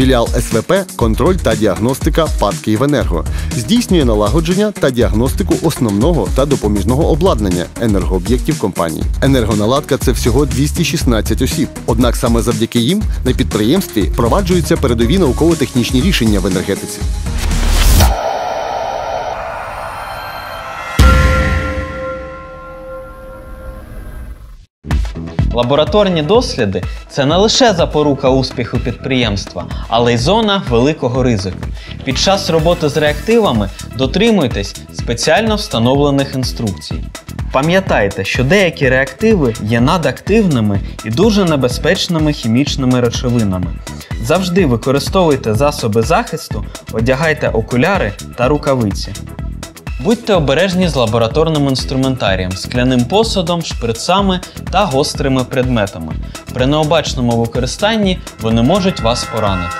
Філіал СВП контроль та діагностика ПАД «Київенерго» здійснює налагодження та діагностику основного та допоміжного обладнання енергооб'єктів компанії. Енергоналадка це всього 216 осіб. Однак саме завдяки їм на підприємстві впроваджуються передові науково-технічні рішення в енергетиці. Лабораторні досліди це не лише запорука успіху підприємства, але й зона великого ризику. Під час роботи з реактивами дотримуйтесь спеціально встановлених інструкцій. Пам'ятайте, що деякі реактиви є надактивними і дуже небезпечними хімічними речовинами. Завжди використовуйте засоби захисту, одягайте окуляри та рукавиці. Будьте обережні з лабораторним інструментарієм, скляним посудом, шприцами та гострими предметами. При необачному використанні вони можуть вас поранити.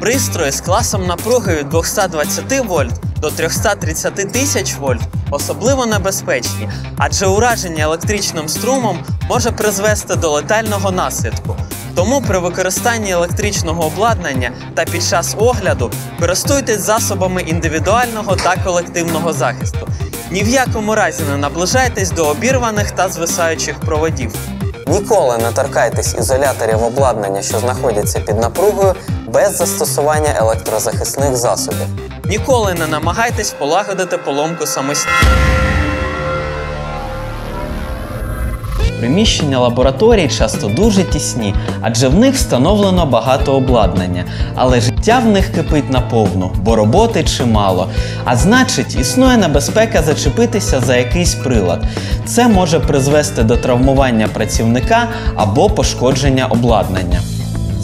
Пристрої з класом напруги від 220 вольт до 330 тисяч вольт особливо небезпечні, адже ураження електричним струмом може призвести до летального наслідку. Тому при використанні електричного обладнання та під час огляду користуйтесь засобами індивідуального та колективного захисту. Ні в якому разі не наближайтесь до обірваних та звисаючих проводів. Ніколи не торкайтесь ізоляторів обладнання, що знаходяться під напругою, без застосування електрозахисних засобів. Ніколи не намагайтесь полагодити поломку самостійно. Приміщення лабораторій часто дуже тісні, адже в них встановлено багато обладнання. Але життя в них кипить наповну, бо роботи чимало. А значить, існує небезпека зачепитися за якийсь прилад. Це може призвести до травмування працівника або пошкодження обладнання.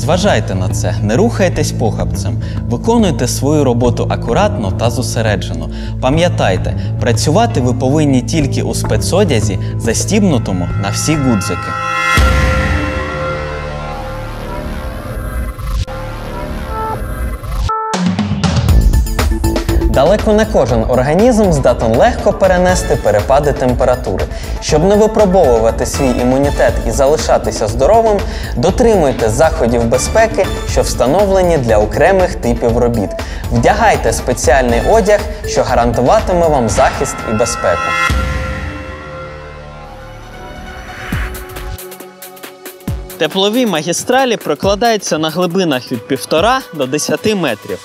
Зважайте на це, не рухайтесь похабцем, виконуйте свою роботу акуратно та зосереджено. Пам'ятайте, працювати ви повинні тільки у спецодязі, застібнутому на всі гудзики. Далеко не кожен організм здатен легко перенести перепади температури. Щоб не випробовувати свій імунітет і залишатися здоровим, дотримуйте заходів безпеки, що встановлені для окремих типів робіт. Вдягайте спеціальний одяг, що гарантуватиме вам захист і безпеку. Теплові магістралі прокладаються на глибинах від 1,5 до 10 метрів.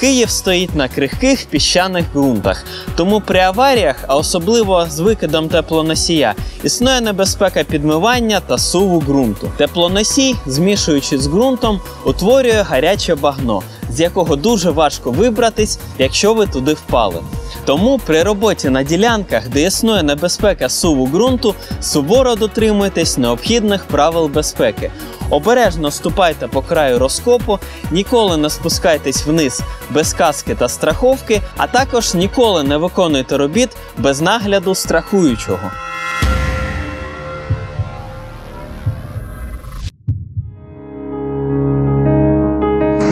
Київ стоїть на крихких піщаних ґрунтах, тому при аваріях, а особливо з викидом теплоносія, існує небезпека підмивання та суву ґрунту. Теплоносій, змішуючись з ґрунтом, утворює гаряче багно, з якого дуже важко вибратись, якщо ви туди впали. Тому при роботі на ділянках, де існує небезпека суву ґрунту, суворо дотримуйтесь необхідних правил безпеки. Обережно ступайте по краю розкопу, ніколи не спускайтесь вниз без каски та страховки, а також ніколи не виконуйте робіт без нагляду страхуючого.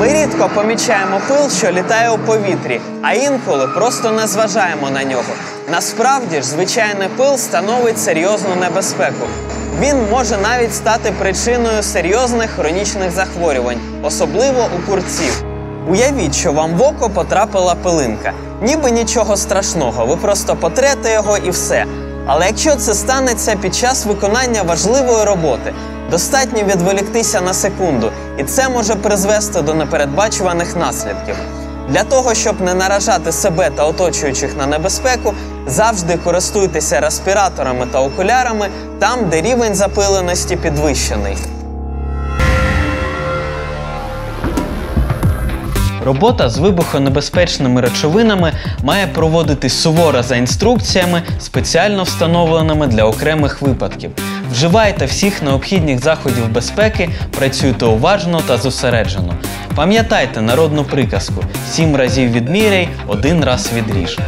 Ми рідко помічаємо пил, що літає у повітрі, а інколи просто не зважаємо на нього. Насправді ж, звичайний пил становить серйозну небезпеку. Він може навіть стати причиною серйозних хронічних захворювань, особливо у курців. Уявіть, що вам в око потрапила пилинка. Ніби нічого страшного, ви просто потрете його і все. Але якщо це станеться під час виконання важливої роботи, достатньо відволіктися на секунду, і це може призвести до непередбачуваних наслідків. Для того, щоб не наражати себе та оточуючих на небезпеку, завжди користуйтеся респіраторами та окулярами там, де рівень запиленості підвищений. Робота з вибухонебезпечними речовинами має проводитись суворо за інструкціями, спеціально встановленими для окремих випадків. Вживайте всіх необхідних заходів безпеки, працюйте уважно та зосереджено. Пам'ятайте народну приказку: сім разів відміряй, один раз відріж.